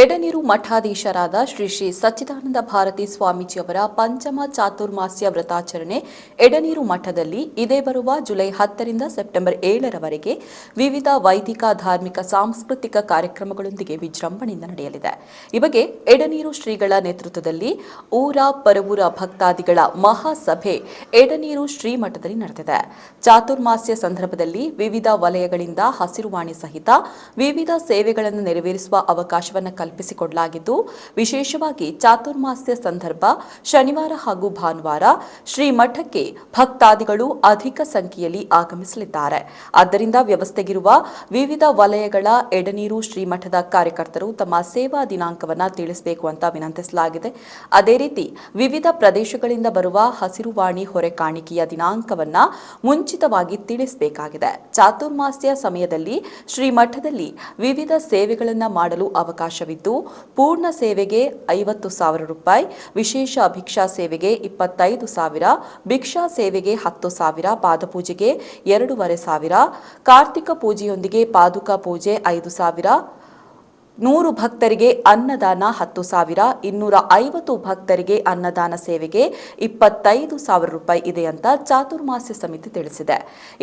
ಎಡನೀರು ಮಠಾಧೀಶರಾದ ಶ್ರೀ ಶ್ರೀ ಸಚ್ಚಿದಾನಂದ ಭಾರತಿ ಸ್ವಾಮೀಜಿಯವರ ಪಂಚಮ ಚಾತುರ್ಮಾಸ್ಯ ವ್ರತಾಚರಣೆ ಎಡನೀರು ಮಠದಲ್ಲಿ ಇದೇ ಬರುವ ಜುಲೈ ಹತ್ತರಿಂದ ಸೆಪ್ಟೆಂಬರ್ ಏಳರವರೆಗೆ ವಿವಿಧ ವೈದಿಕ, ಧಾರ್ಮಿಕ, ಸಾಂಸ್ಕೃತಿಕ ಕಾರ್ಯಕ್ರಮಗಳೊಂದಿಗೆ ವಿಜೃಂಭಣೆಯಿಂದ ನಡೆಯಲಿದೆ. ಈ ಬಗ್ಗೆ ಎಡನೀರು ಶ್ರೀಗಳ ನೇತೃತ್ವದಲ್ಲಿ ಊರ, ಪರವೂರ ಭಕ್ತಾದಿಗಳ ಮಹಾಸಭೆ ಎಡನೀರು ಶ್ರೀ ಮಠದಲ್ಲಿ ನಡೆದಿದೆ. ಚಾತುರ್ಮಾಸ್ಯ ಸಂದರ್ಭದಲ್ಲಿ ವಿವಿಧ ವಲಯಗಳಿಂದ ಹಸಿರುವಾಣಿ ಸಹಿತ ವಿವಿಧ ಸೇವೆಗಳನ್ನು ನೆರವೇರಿಸುವ ಅವಕಾಶವನ್ನು ಕಲ್ಪಿಸಿಕೊಡಲಾಗಿದ್ದು, ವಿಶೇಷವಾಗಿ ಚಾತುರ್ಮಾಸ್ಯ ಸಂದರ್ಭ ಶನಿವಾರ ಹಾಗೂ ಭಾನುವಾರ ಶ್ರೀಮಠಕ್ಕೆ ಭಕ್ತಾದಿಗಳು ಅಧಿಕ ಸಂಖ್ಯೆಯಲ್ಲಿ ಆಗಮಿಸಲಿದ್ದಾರೆ. ಆದ್ದರಿಂದ ವ್ಯವಸ್ಥೆಗಿರುವ ವಿವಿಧ ವಲಯಗಳ ಎಡನೀರು ಶ್ರೀಮಠದ ಕಾರ್ಯಕರ್ತರು ತಮ್ಮ ಸೇವಾ ದಿನಾಂಕವನ್ನು ತಿಳಿಸಬೇಕು ಅಂತ ವಿನಂತಿಸಲಾಗಿದೆ. ಅದೇ ರೀತಿ ವಿವಿಧ ಪ್ರದೇಶಗಳಿಂದ ಬರುವ ಹಸಿರುವಾಣಿ ಹೊರೆ ಕಾಣಿಕೆಯ ದಿನಾಂಕವನ್ನ ಮುಂಚಿತವಾಗಿ ತಿಳಿಸಬೇಕಾಗಿದೆ. ಚಾತುರ್ಮಾಸ್ಯ ಸಮಯದಲ್ಲಿ ಶ್ರೀಮಠದಲ್ಲಿ ವಿವಿಧ ಸೇವೆಗಳನ್ನು ಮಾಡಲು ಅವಕಾಶವಿದ್ದು ಪೂರ್ಣ ಸೇವೆಗೆ ಐವತ್ತು ಸಾವಿರ ರೂಪಾಯಿ, ವಿಶೇಷ ಭಿಕ್ಷಾ ಸೇವೆಗೆ ಇಪ್ಪತ್ತೈದು ಸಾವಿರ, ಭಿಕ್ಷಾ ಸೇವೆಗೆ ಹತ್ತು ಸಾವಿರ, ಪಾದಪೂಜೆಗೆ ಎರಡೂವರೆ ಸಾವಿರ, ಕಾರ್ತಿಕ ಪೂಜೆಯೊಂದಿಗೆ ಪಾದುಕಾ ಪೂಜೆ ಐದು ಸಾವಿರ ನೂರು ಭಕ್ತರಿಗೆ ಅನ್ನದಾನ ಹತ್ತು ಸಾವಿರ, ಇನ್ನೂರ ಐವತ್ತು ಭಕ್ತರಿಗೆ ಅನ್ನದಾನ ಸೇವೆಗೆ ಇಪ್ಪತ್ತೈದು ಸಾವಿರ ರೂಪಾಯಿ ಇದೆ ಅಂತ ಚಾತುರ್ಮಾಸ್ಯ ಸಮಿತಿ ತಿಳಿಸಿದೆ.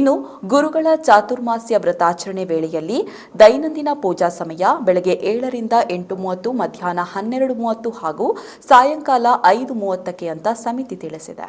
ಇನ್ನು ಗುರುಗಳ ಚಾತುರ್ಮಾಸ್ಯ ವ್ರತಾಚರಣೆ ವೇಳೆಯಲ್ಲಿ ದೈನಂದಿನ ಪೂಜಾ ಸಮಯ ಬೆಳಗ್ಗೆ ಏಳರಿಂದ ಎಂಟು ಮೂವತ್ತು, ಮಧ್ಯಾಹ್ನ ಹನ್ನೆರಡು ಮೂವತ್ತು ಹಾಗೂ ಸಾಯಂಕಾಲ ಐದು ಮೂವತ್ತಕ್ಕೆ ಅಂತ ಸಮಿತಿ ತಿಳಿಸಿದೆ.